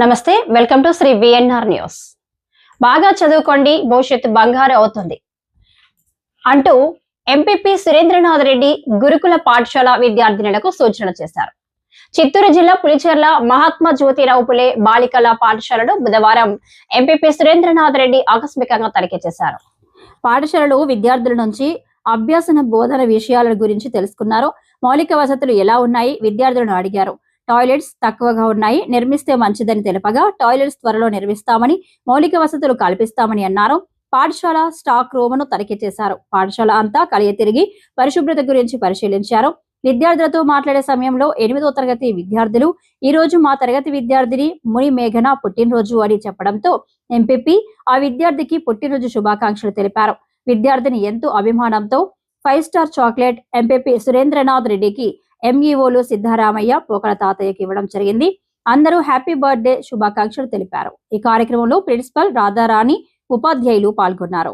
నమస్తే welcome to Shri VNR news బాగా చదువుకోండి భవిష్యత్తు బంగారు అవుతుంది. అంటూ ఎంపీపీ సురేంద్రనాథ్ రెడ్డి గురుకుల పాఠశాల విద్యార్థినులకు సూచన చేశారు. చిత్తూరు జిల్లా పులిచెర్ల మహాత్మా జ్యోతిరావు పులే బాలికల పాఠశాలను బుధవారం ఎంపీపీ సురేంద్రనాథ్ రెడ్డి ఆకస్మికంగా తనిఖీ చేశారు. పాఠశాలలో విద్యార్థుల నుంచి అభ్యాసన బోధన విషయాల గురించి తెలుసుకున్నారు. మౌలిక వసతులు ఎలా ఉన్నాయి? విద్యార్థులను అడిగారు. టాయిలెట్స్ తక్కువగా ఉన్నాయి. నిర్మిస్తే మంచిదని తెలపగా టాయిలెట్స్ త్వరలో నిర్మిస్తామని మౌలిక వసతులు కల్పిస్తామని అన్నారు. పాఠశాల స్టాక్ రూమ్ను తనిఖీ చేశారు. పాఠశాల అంతా కలియ తిరిగి పరిశుభ్రత గురించి పరిశీలించారు. విద్యార్థులతో మాట్లాడే సమయంలో ఎనిమిదో తరగతి విద్యార్థులు ఈ రోజు మా తరగతి విద్యార్థిని ముని మేఘన పుట్టినరోజు అని చెప్పడంతో ఎంపీపీ ఆ విద్యార్థికి పుట్టినరోజు శుభాకాంక్షలు తెలిపారు. విద్యార్థిని ఎంతో అభిమానంతో five star chocolate MPP Surendranath రెడ్డికి ఎంఈఓలు సిద్ధారామయ్య పోకల తాతయ్యకి ఇవ్వడం జరిగింది. అందరూ హ్యాపీ బర్త్డే శుభాకాంక్షలు తెలిపారు. ఈ కార్యక్రమంలో ప్రిన్సిపల్ రాధారాణి ఉపాధ్యాయులు పాల్గొన్నారు.